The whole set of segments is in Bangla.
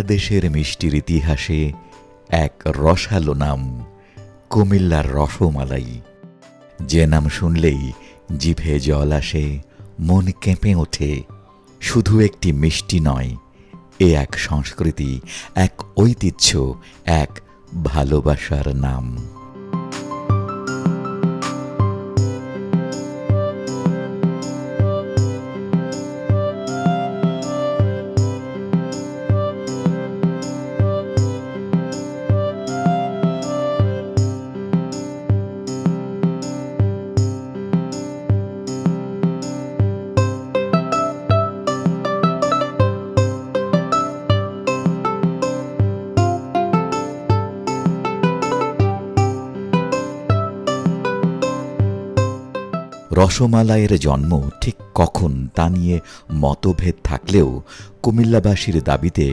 বাংলাদেশের মিষ্টির ইতিহাসে এক রসালো নাম, কুমিল্লার রসমালাই। যে নাম শুনলেই জিভে জল আসে, মন কেঁপে ওঠে। শুধু একটি মিষ্টি নয়, এ এক সংস্কৃতি, এক ঐতিহ্য, এক ভালোবাসার নাম। রসমালাইয়ের জন্ম ঠিক কখন তা নিয়ে মতভেদ থাকলেও কুমিল্লাবাসীর দাবিতে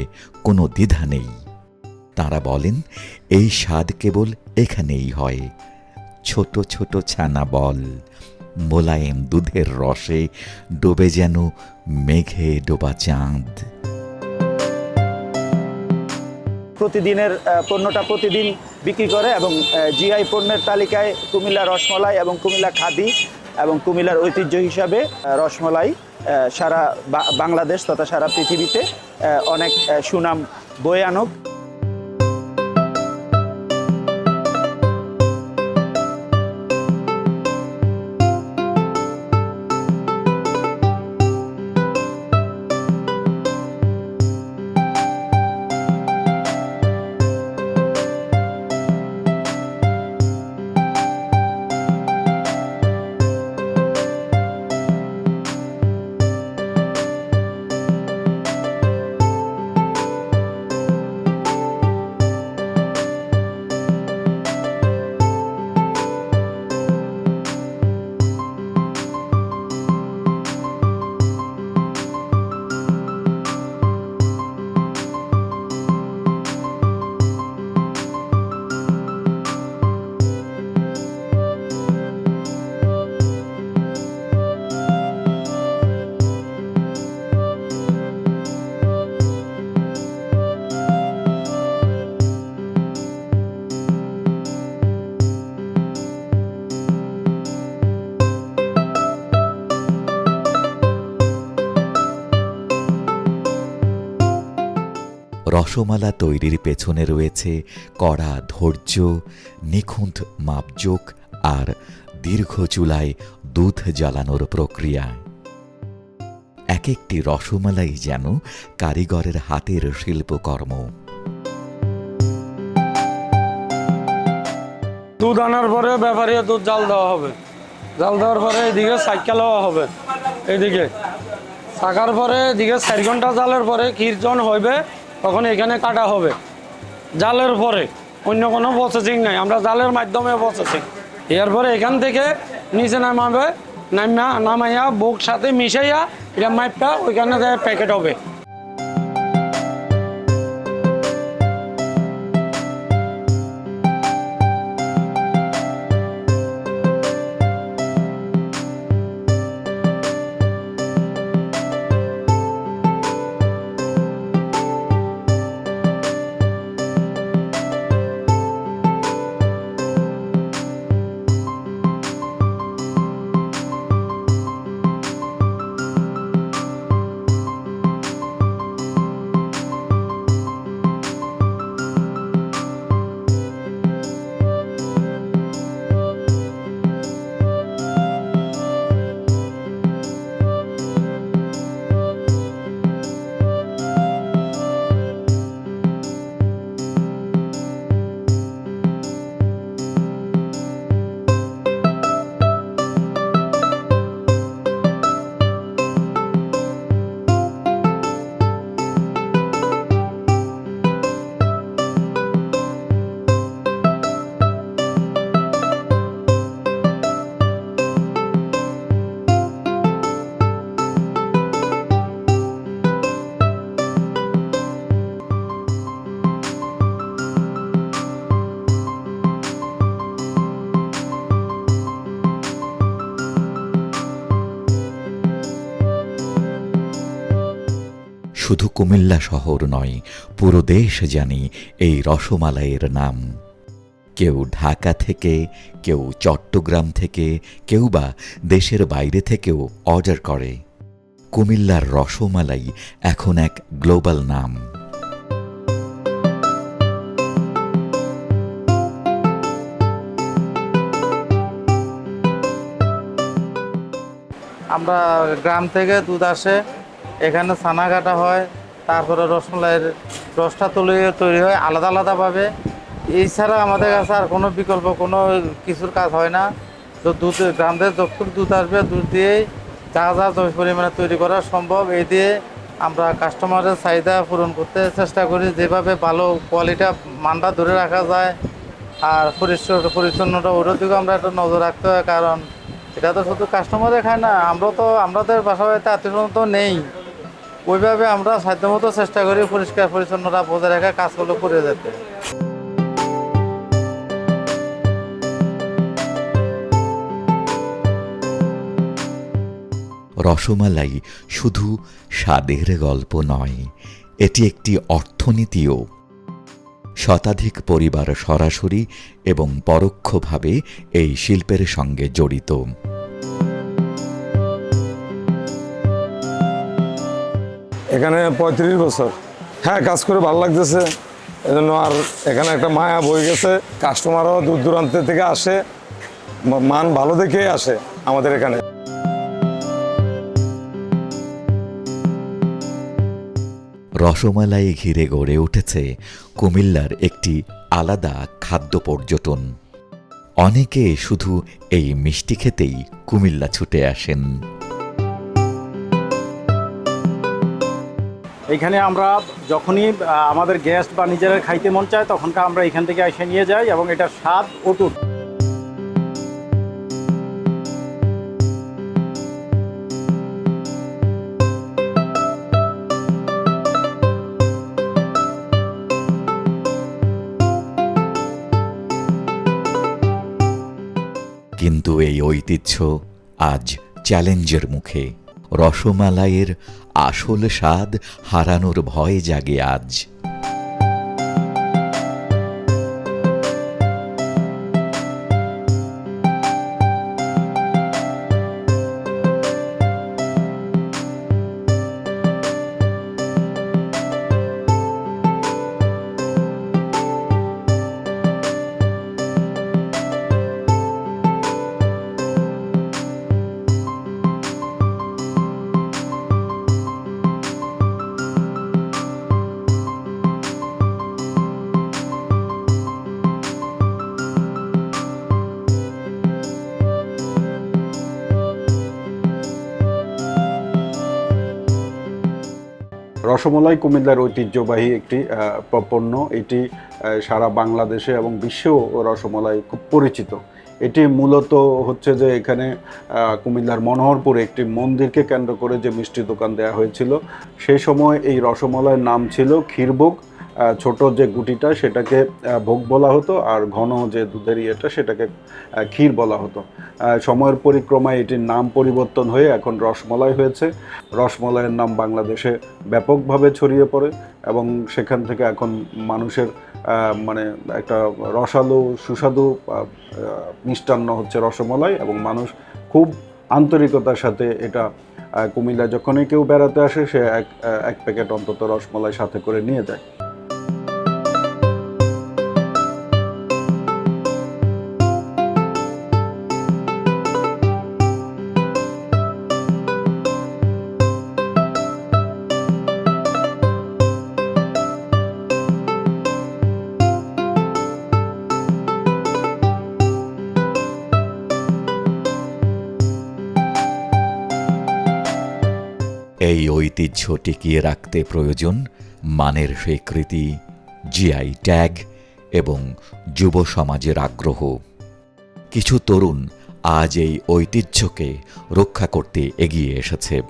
কোনো দ্বিধা নেই। তারা বলেন, এই স্বাদ কেবল এখানেই হয়। ছোট ছোট ছানা বল, মোলায়েম দুধের রসে ডোবে যেন মেঘে ডোবা চাঁদ। প্রতিদিনের পণ্যটা প্রতিদিন বিক্রি করে এবং জিআই পণ্যের তালিকায় কুমিল্লা রসমলাই এবং কুমিল্লা খাদি এবং কুমিলার ঐতিহ্য হিসাবে রসমলাই সারা বাংলাদেশ তথা সারা পৃথিবীতে অনেক সুনাম বয়ে আনুক। রসমালা তৈরির পেছনে রয়েছে কড়া ধৈর্য, নিখুঁত মাপজোক আর দীর্ঘ চুলায় দুধ জ্বালানোর প্রক্রিয়া। এক একটি রসমালাই যেন কারিগরের হাতের শিল্পকর্ম। দুধ আনার পরে ব্যাপারীয় দুধ জাল দেওয়া হবে। জাল দেওয়ার পরে এদিকে সাইকেল হওয়া হবে। এদিকে। থাকার পরে এদিকে চার ঘণ্টা জালের পরে কীর্তন হইবে। তখন এখানে কাটা হবে। জালের পরে অন্য কোনো প্রসেসিং নাই। আমরা জালের মাধ্যমে প্রসেসিং এরপরে এখান থেকে নিচে নামাবে, নামা নামাইয়া বুক সাথে মিশাইয়া এটা মাইপটা ওইখানে প্যাকেট হবে। শুধু কুমিল্লা শহর নয়, পুরো দেশ জানি এই রসমালাইয়ের নাম। কেউ ঢাকা থেকে, কেউ চট্টগ্রাম থেকে, কেউ বা দেশের বাইরে থেকেও অর্ডার করে। কুমিল্লার রসমালাই এখন এক গ্লোবাল নাম। আমরা গ্রাম থেকে দুধ আসে এখানে ছানা কাটা হয়, তারপরে রসমালাইয়ের রসটা তুলে তৈরি হয় আলাদা আলাদাভাবে। এছাড়া আমাদের কাছে আর কোনো বিকল্প, কোনো কিছুর কাজ হয় না। তো দুধ, গ্রামদের যতটুকু দুধ আসবে, দুধ দিয়েই যা যা জমি পরিমাণে তৈরি করা সম্ভব। এই দিয়ে আমরা কাস্টমারের চাহিদা পূরণ করতে চেষ্টা করি, যেভাবে ভালো কোয়ালিটা মানটা ধরে রাখা যায় আর পরিষ্কার, পরিচ্ছন্নতা ওটার দিকে আমরা একটা নজর রাখতে হয়, কারণ এটা তো শুধু কাস্টমারে খায় না, আমরা তো, আমাদের বাসায় আত্মীয় তো নেই। ওইভাবে আমরা সাধ্যমতো চেষ্টা করি পরিষ্কার, পরিচ্ছন্নতা বজায় রাখা কাজগুলো করে যেতে। রসমালাই শুধু স্বাদের গল্প নয়, এটি একটি অর্থনীতিও। শতাধিক পরিবার সরাসরি এবং পরোক্ষভাবে এই শিল্পের সঙ্গে জড়িত। এখানে পঁয়ত্রিশ বছর। হ্যাঁ কাজ করে ভালো লাগতেছে। এজন্য আর এখানে একটা মায়া বই গেছে। কাস্টমারও দূর দূরান্ত থেকে আসে। মান ভালো দেখে আসে আমাদের এখানে। রসমালাই ঘিরে গড়ে উঠেছে কুমিল্লার একটি আলাদা খাদ্য পর্যটন। অনেকে শুধু এই মিষ্টি খেতেই কুমিল্লা ছুটে আসেন। এইখানে আমরা যখনই আমাদের গেস্ট বা নিজেরা খাইতে মন চায়, তখনকার আমরা এখান থেকে এসে নিয়ে যাই এবং এটার স্বাদ অটুট। কিন্তু এই ঐতিহ্য আজ চ্যালেঞ্জের মুখে। রসমালাইয়ের আসল স্বাদ হারানোর ভয় জাগে আজ। রসমলাই কুমিল্লার ঐতিহ্যবাহী একটি পণ্য এটি সারা বাংলাদেশে এবং বিশ্বেও রসমলাই খুব পরিচিত। এটি মূলত হচ্ছে যে এখানে কুমিল্লার মনোহরপুরে একটি মন্দিরকে কেন্দ্র করে যে মিষ্টি দোকান দেওয়া হয়েছিল সেই সময় এই রসমলাইয়ের নাম ছিল ক্ষীরভোগ। ছোট যে গুটিটা সেটাকে ভোগ বলা হতো আর ঘন যে দুধের ইয়েটা সেটাকে ক্ষীর বলা হতো। সময়ের পরিক্রমায় এটির নাম পরিবর্তন হয়ে এখন রসমলাই হয়েছে। রসমলাইয়ের নাম বাংলাদেশে ব্যাপকভাবে ছড়িয়ে পড়ে এবং সেখান থেকে এখন মানুষের মানে একটা রসালো, সুস্বাদু মিষ্টান্ন হচ্ছে রসমলাই এবং মানুষ খুব আন্তরিকতার সাথে এটা কুমিল্লা যখনই কেউ বেড়াতে আসে সে এক এক প্যাকেট অন্তত রসমলাই সাথে করে নিয়ে যায়। এই ঐতিহ্য টিকিয়ে রাখতে প্রয়োজন মানের স্বীকৃতি, জিআই ট্যাগ এবং যুব সমাজের আগ্রহ। কিছু তরুণ আজ এই ঐতিহ্যকে রক্ষা করতে এগিয়ে এসেছে।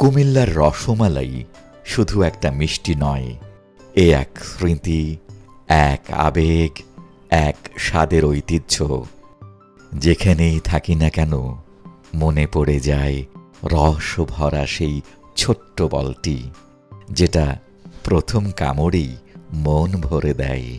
কুমিল্লার রসমালাই শুধু একটা মিষ্টি নয়, এ এক স্মৃতি, এক আবেগ, এক স্বাদের ঐতিহ্য। যেখানেই থাকি না কেন, মনে পড়ে যায় রস ভরা সেই ছোট্ট বলটি, যেটা প্রথম কামড়েই মন ভরে দেয়।